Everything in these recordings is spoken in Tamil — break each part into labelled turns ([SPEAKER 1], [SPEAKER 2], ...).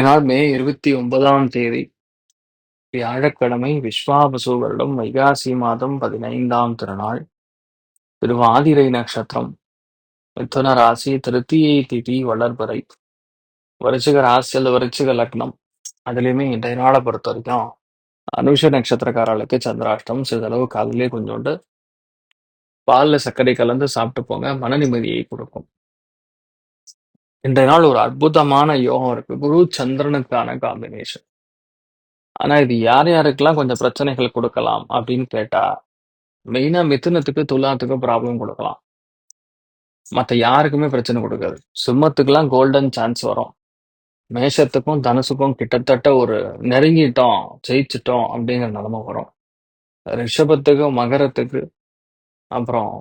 [SPEAKER 1] நாள் மே இருபத்தி ஒன்பதாம் தேதி வியாழக்கிழமை விஸ்வாபசு வருடம் வைகாசி மாதம் பதினைந்தாம் திருநாள் திருவாதிரை நட்சத்திரம் மிதுன ராசி திருத்தியை திதி வளர்பறை வருச்சிக ராசி அல்லது வருச்சிக லக்னம் அதுலேயுமே இன்றைய நாளை பொறுத்த வரைக்கும் அனுஷ நட்சத்திரக்காரர்களுக்கு சந்திராஷ்டம் சிறிதளவு காலையிலே கொஞ்சோண்டு பாலில் சர்க்கரை கலந்து சாப்பிட்டு போங்க மன நிம்மதியை கொடுக்கும். இன்றைய நாள் ஒரு அற்புதமான யோகம் இருக்கு. குரு சந்திரனுக்கான காம்பினேஷன் ஆனா இது யார் யாருக்கெல்லாம் கொஞ்சம் பிரச்சனைகள் கொடுக்கலாம் அப்படின்னு கேட்டா மெயினா மிதுனத்துக்கு துலாத்துக்கு ப்ராப்ளம் கொடுக்கலாம். மற்ற யாருக்குமே பிரச்சனை கொடுக்காது. சிம்மத்துக்கெல்லாம் கோல்டன் சான்ஸ் வரும். மேஷத்துக்கும் தனுசுக்கும் கிட்டத்தட்ட ஒரு நெருங்கிட்டோம் ஜெயிச்சிட்டோம் அப்படிங்கிற நிலைமை வரும். ரிஷபத்துக்கு மகரத்துக்கு அப்புறம்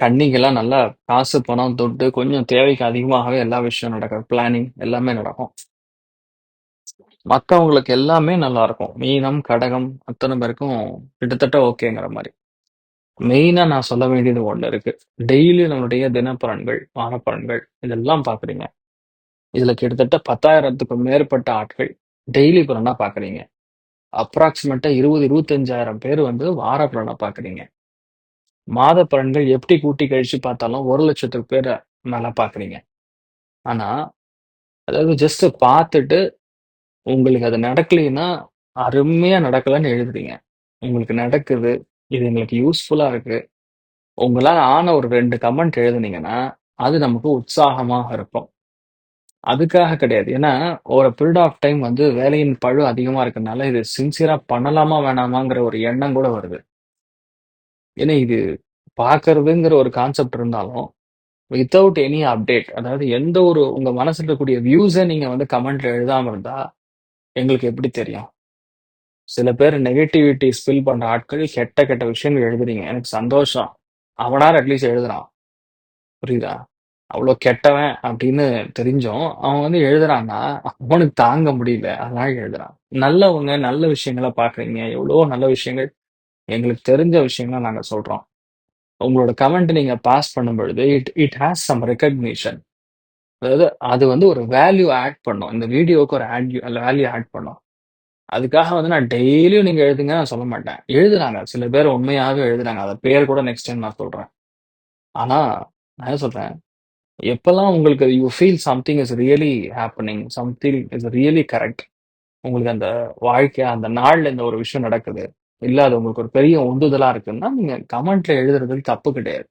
[SPEAKER 1] கன்னிகெல்லாம் நல்லா காசு பணம் தொட்டு கொஞ்சம் தேவைக்கு அதிகமாகவே எல்லா விஷயம் நடக்கும். பிளானிங் எல்லாமே நடக்கும். மற்றவங்களுக்கு எல்லாமே நல்லா இருக்கும் மீனம் கடகம் அத்தனை பேருக்கும் கிட்டத்தட்ட ஓகேங்கிற மாதிரி. மெயினா நான் சொல்ல வேண்டியது ஒண்ணு இருக்கு. டெய்லி நம்மளுடைய தினப்பலன்கள் வாரப்பலன்கள் இதெல்லாம் பாக்குறீங்க இதுல கிட்டத்தட்ட பத்தாயிரத்துக்கும் மேற்பட்ட ஆட்கள் டெய்லி பலனா பாக்குறீங்க அப்ராக்சிமேட்டா இருபது இருபத்தஞ்சாயிரம் பேர் வந்து வார பலனா பாக்குறீங்க மாத பலன்கள் எப்படி கூட்டி கழிச்சு பார்த்தாலும் ஒரு லட்சத்துக்கு பேர் மேலே பார்க்குறீங்க. ஆனா அதாவது ஜஸ்ட் பார்த்துட்டு உங்களுக்கு அது நடக்கலைன்னா அருமையா நடக்கலன்னு எழுதுறீங்க. உங்களுக்கு நடக்குது இது எங்களுக்கு யூஸ்ஃபுல்லா இருக்கு. உங்களால் ஆன ஒரு ரெண்டு கமெண்ட் எழுதுனீங்கன்னா அது நமக்கு உற்சாகமாக இருக்கும். அதுக்காக கிடையாது. ஏன்னா ஒரு பீரியட் ஆஃப் டைம் வந்து வேலையின் பழு அதிகமாக இருக்கிறதுனால இது சின்சியராக பண்ணலாமா வேணாமாங்கிற ஒரு எண்ணம் கூட வருது. ஏன்னா இது பார்க்கறதுங்கிற ஒரு கான்செப்ட் இருந்தாலும் வித்தவுட் எனி அப்டேட் அதாவது எந்த ஒரு உங்க மனசுல இருக்கக்கூடிய வியூஸை நீங்க வந்து கமெண்ட்ல எழுதாம இருந்தா எங்களுக்கு எப்படி தெரியும்? சில பேர் நெகட்டிவிட்டி ஸ்பில் பண்ற ஆட்கள் கெட்ட கெட்ட விஷயங்கள் எழுதுறீங்க. எனக்கு சந்தோஷம். அவனார் அட்லீஸ்ட் எழுதுறான். புரியுதா? அவ்வளோ கெட்டவன் அப்படின்னு தெரிஞ்சும் அவன் வந்து எழுதுறான்னா அவனுக்கு தாங்க முடியல. அதனால எழுதுறான். நல்லவங்க நல்ல விஷயங்களை பாக்குறீங்க எவ்வளோ நல்ல விஷயங்கள் எங்களுக்கு தெரிஞ்ச விஷயங்களை நாங்கள் சொல்கிறோம் உங்களோட கமெண்ட் நீங்கள் பாஸ் பண்ணும் பொழுது it it has some recognition அதாவது அது வந்து ஒரு வேல்யூ ஆட் பண்ணும். இந்த வீடியோவுக்கு ஒரு ஆட் வேல்யூ ஆட் பண்ணும். அதுக்காக வந்து நான் டெய்லியும் நீங்கள் எழுதுங்க நான் சொல்ல மாட்டேன். எழுதுறாங்க. சில பேர் உண்மையாகவே எழுதுறாங்க. அதை பேர் கூட நெக்ஸ்ட் டைம் நான் சொல்கிறேன் ஆனால் நான் என்ன சொல்கிறேன் எப்பெல்லாம் உங்களுக்கு you feel something is really happening something is really correct உங்களுக்கு அந்த வாழ்க்கை அந்த நாளில் இந்த ஒரு விஷயம் நடக்குது இல்லாத அது உங்களுக்கு ஒரு பெரிய உந்துதலா இருக்குன்னா நீங்க கமெண்ட்ல எழுதுறதுக்கு தப்பு கிடையாது.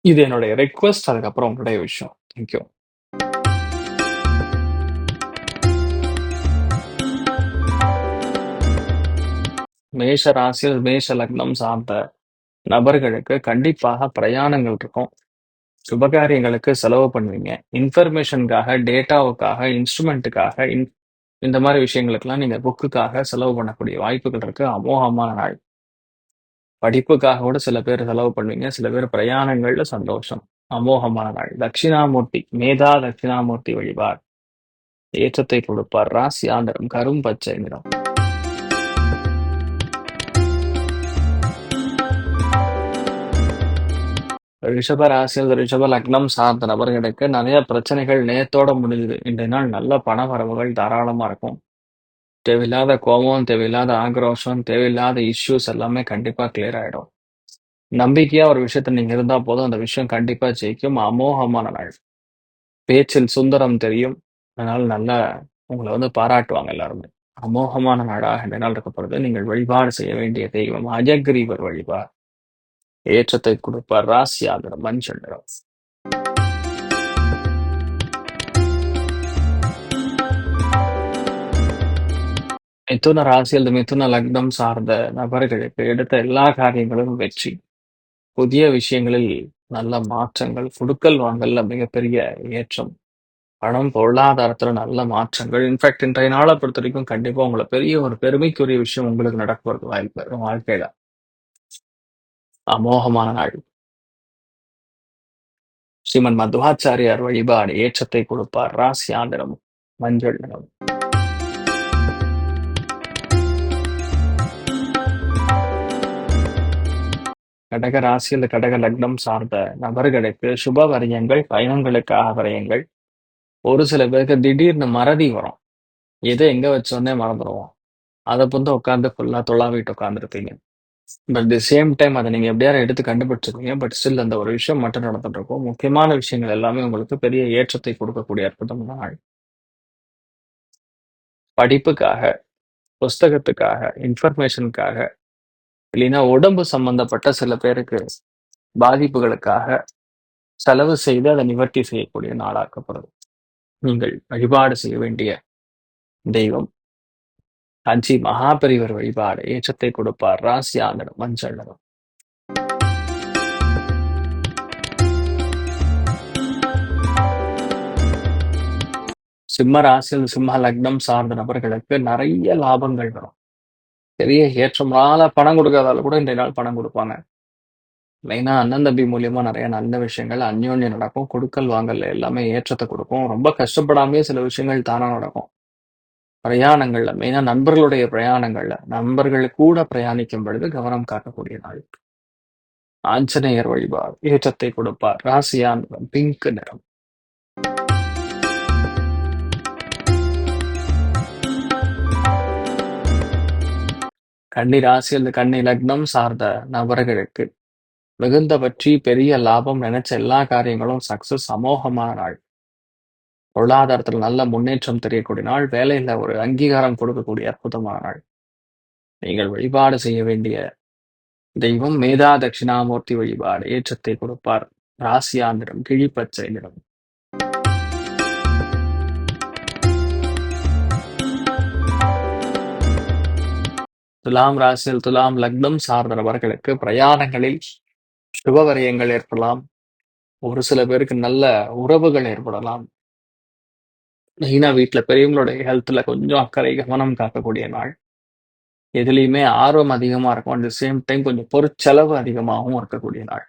[SPEAKER 1] இது என்னுடைய ரெக்வஸ்ட் அதுக்கப்புறம் உங்களுடைய விஷயம். தேங்க்யூ மேஷ ராசியில் மேஷ லக்னம் சார்ந்த நபர்களுக்கு கண்டிப்பாக பிரயாணங்கள் இருக்கும். சுபகாரியங்களுக்கு செலவு பண்ணுவீங்க. இன்ஃபர்மேஷனுக்காக டேட்டாவுக்காக இன்ஸ்ட்ருமெண்ட்டுக்காக இந்த மாதிரி விஷயங்களுக்கெல்லாம் நீங்க புக்குக்காக செலவு பண்ணக்கூடிய வாய்ப்புகள் இருக்கு. அமோகமான நாள். படிப்புக்காக கூட சில பேர் செலவு பண்ணுவீங்க. சில பேர் பிரயாணங்கள்ல சந்தோஷம். அமோகமான நாள். தட்சிணாமூர்த்தி மேதா தட்சிணாமூர்த்தி வழிபார் ஏற்றத்தை கொடுப்பார். ராசி ஆண்டரம் கரும் பச்சை நிறம். ரிஷப ராசியில் ரிஷப லக்னம் சார்ந்த நபர்களுக்கு நிறைய பிரச்சனைகள் நேத்தோட முடிஞ்சுது இன்றைய நாள் நல்ல பண வரவுகள் தாராளமா இருக்கும் தேவையில்லாத கோபம் தேவையில்லாத ஆக்ரோஷம் தேவையில்லாத இஷ்யூஸ் எல்லாமே கண்டிப்பா கிளியர் ஆயிடும் நம்பிக்கையா ஒரு விஷயத்த நீங்க இருந்தா போதும், அந்த விஷயம் கண்டிப்பா ஜெயிக்கும். அமோகமான நாள். பேச்சில் சுந்தரம் தெரியும். அதனால நல்லா உங்களை வந்து பாராட்டுவாங்க எல்லாருமே. அமோகமான நாடாக இந்த நாள் இருக்கப்படுது. நீங்கள் வழிபாடு செய்ய வேண்டிய தெய்வம் அஜகிரீவர் வழிபாடு. ஏற்றத்தை கொடுப்பார். ராசியாக மஞ்சள் நிறம். மிதுன ராசி அல்லது மிதுன லக்னம் சார்ந்த நபர்களுக்கு எடுத்த எல்லா காரியங்களும் வெற்றி. புதிய விஷயங்களில் நல்ல மாற்றங்கள், கொடுக்கல் வாங்கல்ல மிகப்பெரிய ஏற்றம். பணம், பொருளாதாரத்துல நல்ல மாற்றங்கள். இன்ஃபேக்ட் இன்றைய நாள பொறுத்தவரைக்கும் கண்டிப்பா உங்களை பெரிய ஒரு பெருமைக்குரிய விஷயம் உங்களுக்கு நடக்கிறது வாய்ப்பு வாழ்க்கையில. அமோகமான நாள். ஸ்ரீமன் மதுவாச்சாரியார் வழிபாடு ஏற்றத்தை கொடுப்பார். ராசி ஆந்திரம் மஞ்சள் நிறம். கடக ராசி அல்லது கடக லக்னம் சார்ந்த நபர்களுக்கு சுப வரியங்கள், பயணங்களுக்காக வரையங்கள் ஒரு சில பேருக்கு திடீர்னு மறதி வரும். எதை எங்க வச்சோன்னே மறந்துடுவோம் அதை பொந்து உட்கார்ந்து ஃபுல்லா துளாவிட்டு உட்காந்துருப்பீங்க பட் தி சேம் டைம் அதை நீங்க எப்படியாரும் எடுத்து கண்டுபிடிச்சிருக்கீங்க பட் ஸ்டில் அந்த ஒரு விஷயம் மட்டும் நடந்துட்டு இருக்கும். முக்கியமான விஷயங்கள் எல்லாமே உங்களுக்கு பெரிய ஏற்றத்தை கொடுக்கக்கூடிய அற்புதமான நாள். படிப்புக்காக, புஸ்தகத்துக்காக, இன்ஃபர்மேஷனுக்காக, இல்லைன்னா உடம்பு சம்பந்தப்பட்ட சில பேருக்கு பாதிப்புகளுக்காக செலவு செய்து அதை நிவர்த்தி செய்யக்கூடிய நாளாக்கப்படுது. நீங்கள் வழிபாடு செய்ய வேண்டிய தெய்வம் அஞ்சி மகாபெரிவர் வழிபாடு ஏற்றத்தை கொடுப்பார். ராசி ஆந்திரம் மஞ்சள் சிம்ம ராசியில் சிம்ம லக்னம் சார்ந்த நபர்களுக்கு நிறைய லாபங்கள் வரும். பெரிய ஏற்றமான பணம் கொடுக்காதால கூட இன்றைய நாள் பணம் கொடுப்பாங்க. மெயினா அண்ணன் தம்பி மூலியமா நிறைய நல்ல விஷயங்கள் அந்யோன்யம் நடக்கும். கொடுக்கல் வாங்கல் எல்லாமே ஏற்றத்தை கொடுக்கும். ரொம்ப கஷ்டப்படாமே சில விஷயங்கள் தானா நடக்கும். பிரயாணங்கள்ல மெயினா நண்பர்களுடைய பிரயாணங்கள்ல நண்பர்கள் கூட பிரயாணிக்கும் பொழுது கவனம் காட்டக்கூடிய நாள். ஆஞ்சநேயர் வழிபாடு ஏற்றத்தை கொடுப்பார். ராசியான் பிங்க் நிறம். கன்னி ராசி அல்லது கன்னி லக்னம் சார்ந்த நபர்களுக்கு மிகுந்த பற்றி பெரிய லாபம் நினைச்ச எல்லா காரியங்களும் சக்சஸ் அமோகமான நாள். பொருளாதாரத்தில் நல்ல முன்னேற்றம் தெரியக்கூடிய நாள். வேலையில ஒரு அங்கீகாரம் கொடுக்கக்கூடிய அற்புதமான நாள். நீங்கள் வழிபாடு செய்ய வேண்டிய தெய்வம் மேதா தட்சிணாமூர்த்தி வழிபாடு ஏற்றத்தை கொடுப்பார். ராசியாந்திரம் கிழிப்பச்சை நிறம். துலாம் ராசியில் துலாம் லக்னம் சார்ந்த நபர்களுக்கு பிரயாணங்களில் சுபவரியங்கள் ஏற்படலாம். ஒரு சில பேருக்கு நல்ல உறவுகள் ஏற்படலாம். மெயினா வீட்டில் பெரியவங்களுடைய ஹெல்த்தில் கொஞ்சம் அக்கறை, கவனம் காக்கக்கூடிய நாள். எதுலயுமே ஆர்வம் அதிகமா இருக்கும். அட் தி சேம் டைம் கொஞ்சம் பொருட்செலவு அதிகமாகவும் இருக்கக்கூடிய நாள்.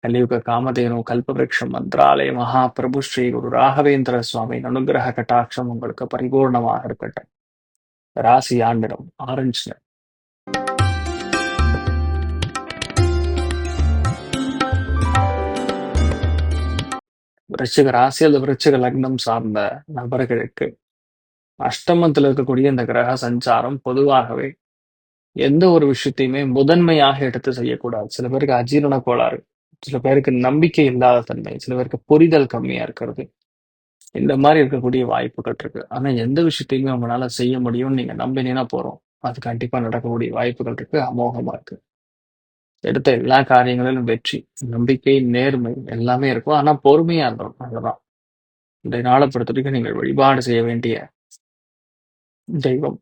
[SPEAKER 1] கலியுக காமதேனு கல்பவருக்ஷம் மந்திராலய மகா பிரபு ஸ்ரீ குரு ராகவேந்திர சுவாமி அனுகிரக கட்டாட்சம் உங்களுக்கு பரிபூர்ணமாக இருக்கட்டும். ராசி ஆண்டிடம் ஆரஞ்சு விருச்சிக ராசி அல்லது விருச்சிக லக்னம் சார்ந்த நபர்களுக்கு அஷ்டமத்தில் இருக்கக்கூடிய இந்த கிரக சஞ்சாரம் பொதுவாகவே எந்த ஒரு விஷயத்தையுமே முதன்மையாக எடுத்து செய்யக்கூடாது. சில பேருக்கு அஜீரண கோளாறு, சில பேருக்கு நம்பிக்கை இல்லாத தன்மை, சில பேருக்கு புரிதல் கம்மியா இருக்கிறது. இந்த மாதிரி இருக்கக்கூடிய வாய்ப்புகள் இருக்கு. ஆனா எந்த விஷயத்தையுமே உங்களால செய்ய முடியும்னு நீங்க நம்பினீங்கன்னா போறோம். அது கண்டிப்பா நடக்கக்கூடிய வாய்ப்புகள் இருக்கு. அமோகமா இருக்கு. எடுத்த எல்லா காரியங்களிலும் வெற்றி, நம்பிக்கை, நேர்மை எல்லாமே இருக்கும். ஆனா பொறுமையா இருக்கணும். அவ்வளவுதான். இந்த நாளை பொறுத்தவரைக்கும் நீங்கள் வழிபாடு செய்ய வேண்டிய தெய்வம்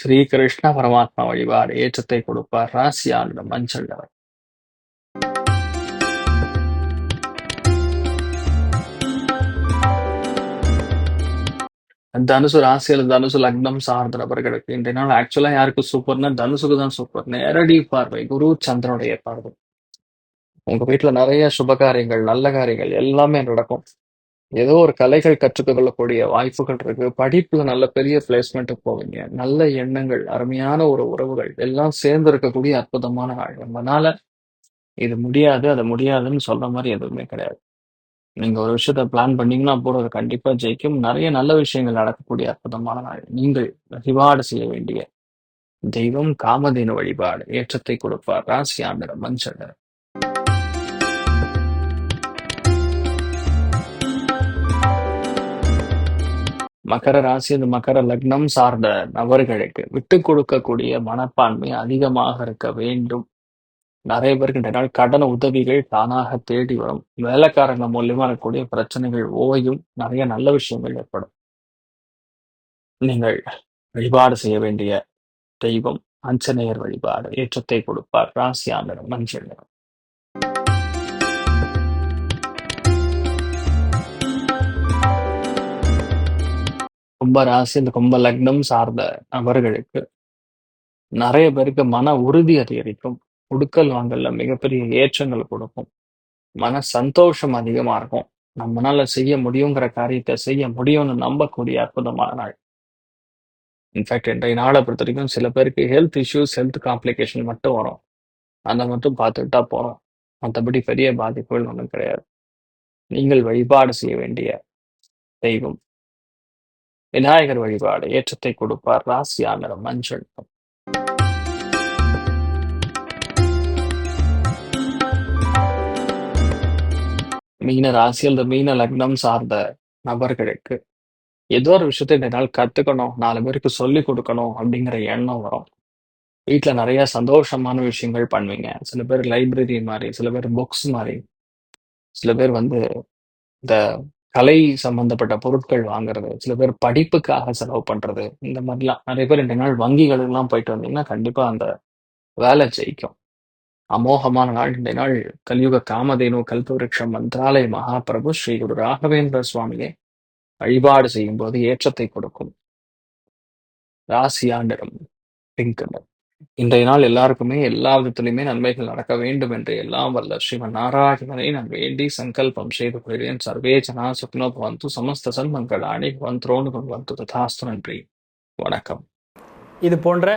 [SPEAKER 1] ஸ்ரீ கிருஷ்ண பரமாத்மா வழிபாடு ஏற்றத்தை கொடுப்பார். ராசி ஆண்டிடம் மஞ்சள் நிறம். தனுசு ராசி தனுசு லக்னம் சார்ந்த நபர்களுக்கு இன்றைய நாள் ஆக்சுவலா யாருக்கு சூப்பர்னா தனுசுக்கு தான் சூப்பர். நேரடி பார்வை குரு சந்திரனுடைய பார்வை. உங்க வீட்டுல நிறைய சுப காரியங்கள், நல்ல காரியங்கள் எல்லாமே நடக்கும். ஏதோ ஒரு கலைகள் கற்றுக்கொள்ளக்கூடிய வாய்ப்புகள் இருக்கு. படிப்புல நல்ல பெரிய பிளேஸ்மெண்ட்டுக்கு போவீங்க. நல்ல எண்ணங்கள், அருமையான ஒரு உறவுகள் எல்லாம் சேர்ந்து இருக்கக்கூடிய அற்புதமான நாள். நம்மனால இது முடியாது, அது முடியாதுன்னு சொல்ற மாதிரி எதுவுமே கிடையாது. நீங்க ஒரு விஷயத்த பிளான் பண்ணீங்கன்னா போறது கண்டிப்பா ஜெயிக்கும். நிறைய நல்ல விஷயங்கள் நடக்கக்கூடிய அற்புதமான நாள். நீங்கள் வழிபாடு செய்ய வேண்டிய தெய்வம் காமதேனு வழிபாடு ஏற்றத்தை கொடுப்பார் ராசி ஆண்டரம் மஞ்சள் நிறம். மகர ராசி அந்த மகர லக்னம் சார்ந்த நபர்களுக்கு விட்டு கொடுக்கக்கூடிய மனப்பான்மை அதிகமாக இருக்க வேண்டும் நிறைய பேருக்கு இந்த நாள் கடன் உதவிகள் தானாக தேடி வரும். வேலைக்காரங்க மூலியமா இருக்கக்கூடிய பிரச்சனைகள் ஓயும். நிறைய நல்ல விஷயங்கள் ஏற்படும். நீங்கள் வழிபாடு செய்ய வேண்டிய தெய்வம் அஞ்சநேயர் வழிபாடு. ஏற்றத்தை கொடுப்பார். ராசி ஆண்டனம் மஞ்சள் நிறம். கும்ப ராசி இந்த கும்ப லக்னம் சார்ந்த நபர்களுக்கு நிறைய பேருக்கு மன உறுதி அதிகரிக்கும். உடுக்கல் வாங்கல்ல மிகப்பெரிய ஏற்றங்கள் கொடுக்கும். மன சந்தோஷம் அதிகமா இருக்கும். நம்மளால செய்ய முடியுங்கிற காரியத்தை செய்ய முடியும்னு நம்பக்கூடிய அற்புதமான நாள். இன்ஃபேக்ட் இன்றைய நாளை பொறுத்த வரைக்கும் சில பேருக்கு ஹெல்த் இஷ்யூஸ் ஹெல்த் காம்ப்ளிகேஷன் மட்டும் வரும். அதை மட்டும் பார்த்துக்கிட்டா போறோம். மற்றபடி பெரிய பாதிப்புகள் ஒன்றும் கிடையாது. நீங்கள் வழிபாடு செய்ய வேண்டிய தெய்வம். விநாயகர் வழிபாடு ஏற்றத்தை கொடுப்பார். ராசி மஞ்சள். மீன ராசி அல்லது மீன லக்னம் சார்ந்த நபர்களுக்கு ஏதோ ஒரு விஷயத்தை இந்த நாள் கத்துக்கணும் நாலு பேருக்கு சொல்லி கொடுக்கணும் அப்படிங்கிற எண்ணம் வரும். வீட்டில் நிறைய சந்தோஷமான விஷயங்கள் பண்ணுவீங்க. சில பேர் லைப்ரரி மாதிரி சில பேர் புக்ஸ் மாதிரி. சில பேர் வந்து இந்த கலை சம்பந்தப்பட்ட பொருட்கள் வாங்குறது சில பேர் படிப்புக்காக செலவு பண்றது இந்த மாதிரிலாம். நிறைய பேர் இந்த நாள் வங்கிகளுக்கெல்லாம் போயிட்டு வந்தீங்கன்னா கண்டிப்பா அந்த வேலை ஜெயிக்கும். அமோகமான நாள். இந்த நாள் கலியுக காமதேனு கல்பவருஷம் மந்திராலய மகாபிரபு ஸ்ரீ குரு ராகவேந்திர சுவாமியை வழிபாடு செய்யும் போது ஏற்றத்தை கொடுக்கும். ராசி ஆண்டரும் பிங்க் கலர் இன்றைய நாள் எல்லாருக்குமே எல்லா விதத்திலுமே நன்மைகள் நடக்க வேண்டும் என்று எல்லாம் வல்ல ஸ்ரீமன் நாராயணனை நான் வேண்டி சங்கல்பம் செய்து கொள்கிறேன். சர்வே ஜனா சுக்னோ பவந்து சமஸ்த சன்மங்களாணி பவந்தோனு பவந்து ததாஸ்து நன்றி வணக்கம்.
[SPEAKER 2] இது போன்ற